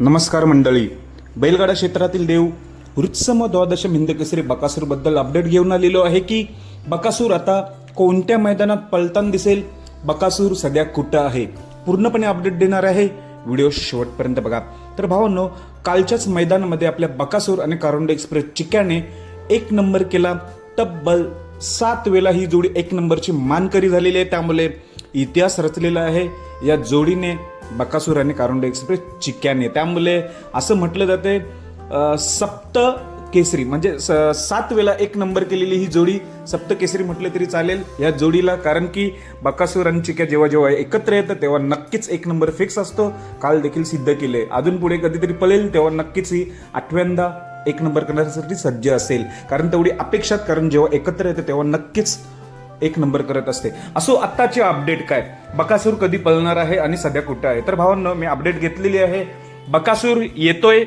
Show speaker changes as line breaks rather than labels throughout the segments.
नमस्कार मंडळी. बैलगाडा क्षेत्रातील देव वृत्सम द्वादश हिंदकेसरी बकासूरबद्दल अपडेट घेऊन आलेलो आहे की बकासूर आता कोणत्या मैदानात पळताना दिसेल? बकासूर सध्या कुठं आहे? पूर्णपणे अपडेट देणार आहे व्हिडिओ शेवटपर्यंत बघा. तर भावांनो कालच्याच मैदानामध्ये आपल्या बकासूर आणि कारोंडे एक्सप्रेस चिक्याने एक नंबर केला. तब्बल सात वेळा ही जोडी एक नंबरची मानकरी झालेली आहे. त्यामुळे इतिहास रचलेला आहे. या जोडीने बकासूर आणि कारुंडे एक्सप्रेस चिक्याने त्यामुळे असं म्हटलं जाते सप्त केसरी. म्हणजे स- सात वेळा एक नंबर केलेली ही जोडी सप्त केसरी म्हटलं तरी चालेल या जोडीला. कारण की बकासूर आणि चिक्या जेव्हा जेव्हा एकत्र येतं तेव्हा नक्कीच एक नंबर फिक्स असतो. काल देखील सिद्ध केले. अजून पुढे कधीतरी पळेल तेव्हा नक्कीच ही आठव्यांदा एक नंबर करण्यासाठी सज्ज असेल. कारण तेवढी अपेक्षात कारण जेव्हा एकत्र येतं तेव्हा नक्कीच एक नंबर करत असते. असो आत्ताचे अपडेट काय? बकासूर कधी पळणार आहे आणि सध्या कुठं आहे? तर भावांनो मी अपडेट घेतलेली आहे. बकासूर येतोय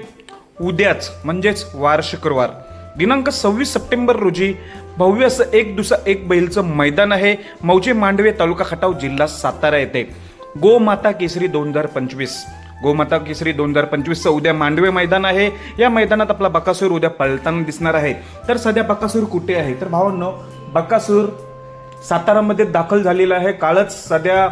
उद्याच म्हणजेच वार शुक्रवार. दिनांक सव्वीस सप्टेंबर रोजी भव्य असं एक दुसरा एक बैलचं मैदान आहे. मौजे मांडवे तालुका खटाव जिल्हा सातारा येथे. गोमाता केसरी दोन हजार पंचवीस. गोमाता केसरी दोन हजार पंचवीसचं उद्या मांडवे मैदान आहे. या मैदानात आपला बकासूर उद्या पळताना दिसणार आहे. तर सध्या बकासूर कुठे आहे? तर भावांनो बकासूर सातारामध्ये दाखल झालेला आहे. कालच सध्या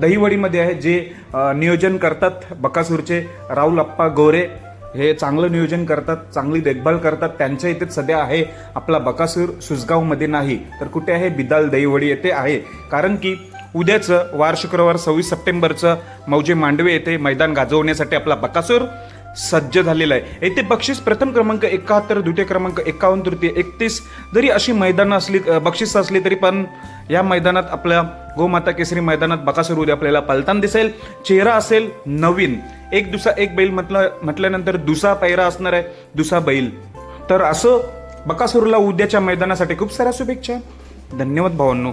दहीवडीमध्ये दहिवडीमध्ये आहे जे नियोजन करतात बकासूरचे राहुल अप्पा गोरे. हे चांगलं नियोजन करतात चांगली देखभाल करतात. त्यांच्या इथे सध्या आहे आपला बकासूर सुसगावमध्ये नाही. तर कुठे आहे? बिदाल दहीवडी येथे आहे. कारण की उद्याचं वार शुक्रवार सव्वीस सप्टेंबरचं मौजे मांडवे येथे मैदान गाजवण्यासाठी आपला बकासूर सज्ज झालेला आहे. येथे बक्षीस प्रथम क्रमांक एकाहत्तर द्वितीय क्रमांक एकावन्न तृतीय एकतीस जरी अशी मैदानं असली बक्षीस असली तरी पण या मैदानात आपल्या गोमाता केसरी मैदानात बकासूर उद्या आपल्याला पलताना दिसेल. चेहरा असेल नवीन. एक दुसा एक बैल म्हटलं म्हटल्यानंतर दुसा पैरा असणार आहे दुसा बैल. तर असं बकासूरला उद्याच्या मैदानासाठी खूप साऱ्या शुभेच्छा. धन्यवाद भावांनो.